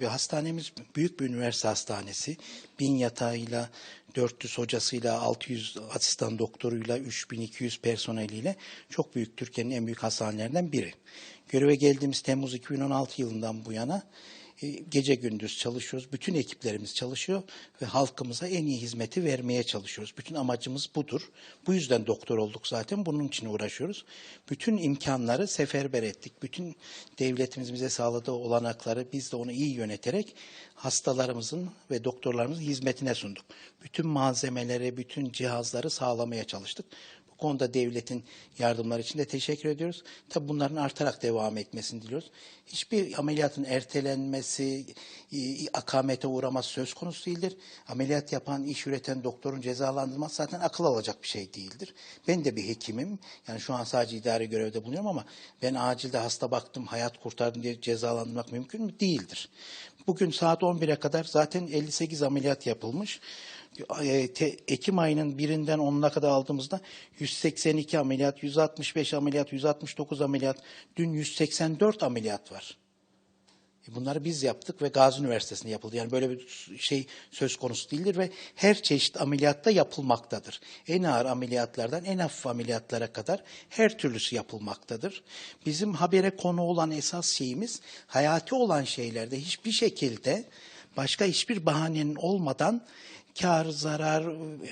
Bir hastanemiz büyük bir üniversite hastanesi. Bin yatağıyla, 400 hocasıyla, 600 asistan doktoruyla, 3200 personeliyle çok büyük Türkiye'nin en büyük hastanelerinden biri. Göreve geldiğimiz Temmuz 2016 yılından bu yana gece gündüz çalışıyoruz. Bütün ekiplerimiz çalışıyor ve halkımıza en iyi hizmeti vermeye çalışıyoruz. Bütün amacımız budur. Bu yüzden doktor olduk zaten. Bunun için uğraşıyoruz. Bütün imkanları seferber ettik. Bütün devletimiz bize sağladığı olanakları biz de onu iyi yöneterek hastalarımızın ve doktorlarımızın hizmetine sunduk. Bütün malzemeleri, bütün cihazları sağlamaya çalıştık. Konuda devletin yardımları için de teşekkür ediyoruz. Tabii bunların artarak devam etmesini diliyoruz. Hiçbir ameliyatın ertelenmesi, akamete uğraması söz konusu değildir. Ameliyat yapan, iş üreten doktorun cezalandırılması zaten akıl alacak bir şey değildir. Ben de bir hekimim. Yani şu an sadece idari görevde bulunuyorum ama ben acilde hasta baktım, hayat kurtardım diye cezalandırmak mümkün mü? Değildir. Bugün saat 11'e kadar zaten 58 ameliyat yapılmış. E, Ekim ayının birinden 10'una kadar aldığımızda 182 ameliyat, 165 ameliyat, 169 ameliyat, dün 184 ameliyat var. E, Bunları biz yaptık ve Gazi Üniversitesi'nde yapıldı. Yani böyle bir şey söz konusu değildir ve her çeşit ameliyatta yapılmaktadır. En ağır ameliyatlardan en hafif ameliyatlara kadar her türlüsü yapılmaktadır. Bizim habere konu olan esas şeyimiz hayati olan şeylerde hiçbir şekilde başka hiçbir bahanenin olmadan kar, zarar,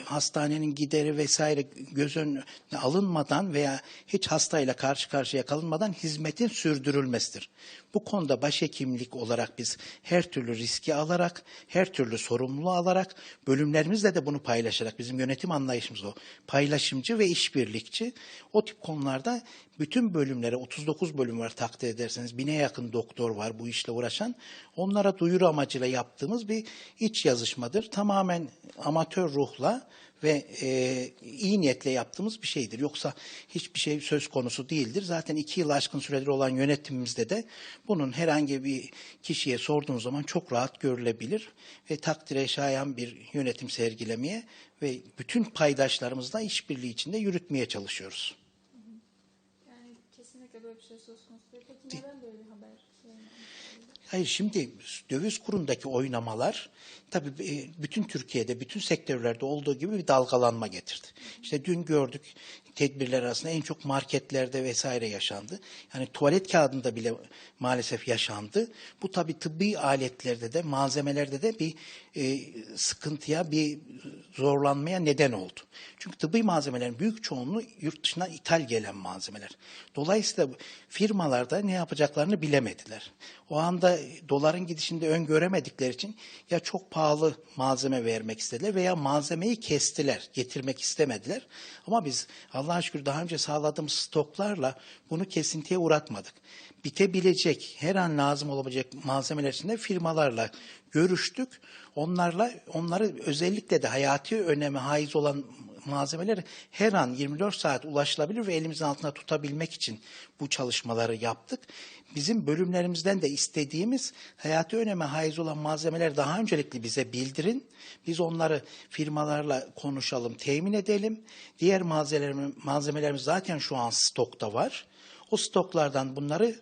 hastanenin gideri vesaire göz önüne alınmadan veya hiç hastayla karşı karşıya kalınmadan hizmetin sürdürülmesidir. Bu konuda başhekimlik olarak biz her türlü riski alarak, her türlü sorumluluğu alarak, bölümlerimizle de bunu paylaşarak, bizim yönetim anlayışımız o. Paylaşımcı ve işbirlikçi. O tip konularda bütün bölümlere, 39 bölüm var takdir ederseniz, bine yakın doktor var bu işle uğraşan. Onlara duyuru amacıyla yaptığımız bir iç yazışmadır. Tamamen amatör ruhla ve e, iyi niyetle yaptığımız bir şeydir. Yoksa hiçbir şey söz konusu değildir. Zaten iki yıl aşkın süredir olan yönetimimizde de bunun herhangi bir kişiye sorduğunuz zaman çok rahat görülebilir ve takdire şayan bir yönetim sergilemeye ve bütün paydaşlarımızla işbirliği içinde yürütmeye çalışıyoruz. Yani kesinlikle böyle bir şey söz konusu değil. Peki neden böyle bir haber? Hayır şimdi döviz kurundaki oynamalar tabii e, bütün Türkiye'de, bütün sektörlerde olduğu gibi bir dalgalanma getirdi. İşte dün gördük tedbirler arasında en çok marketlerde vesaire yaşandı. Yani tuvalet kağıdında bile maalesef yaşandı. Bu tabii tıbbi aletlerde de malzemelerde de bir e, sıkıntıya, bir zorlanmaya neden oldu. Çünkü tıbbi malzemelerin büyük çoğunluğu yurt dışından ithal gelen malzemeler. Dolayısıyla firmalarda ne yapacaklarını bilemediler. O anda doların gidişinde öngöremedikleri için ya çok pahalı malzeme vermek istediler veya malzemeyi kestiler, getirmek istemediler. Ama biz Allah'a şükür daha önce sağladığımız stoklarla bunu kesintiye uğratmadık. Bitebilecek, her an lazım olabilecek malzemeler içinde firmalarla görüştük. Onlarla, onları özellikle de hayati öneme haiz olan malzemeler her an 24 saat ulaşılabilir ve elimizin altında tutabilmek için bu çalışmaları yaptık. Bizim bölümlerimizden de istediğimiz hayati öneme haiz olan malzemeler daha öncelikli bize bildirin. Biz onları firmalarla konuşalım, temin edelim. Diğer malzemelerimiz, malzemelerimiz zaten şu an stokta var. O stoklardan bunları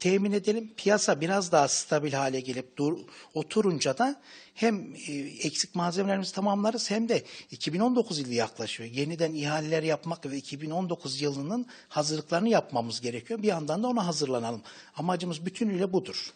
temin edelim. Piyasa biraz daha stabil hale gelip dur, oturunca da hem e, eksik malzemelerimizi tamamlarız hem de 2019 yılı yaklaşıyor. Yeniden ihaleler yapmak ve 2019 yılının hazırlıklarını yapmamız gerekiyor. Bir yandan da ona hazırlanalım. Amacımız bütünüyle budur.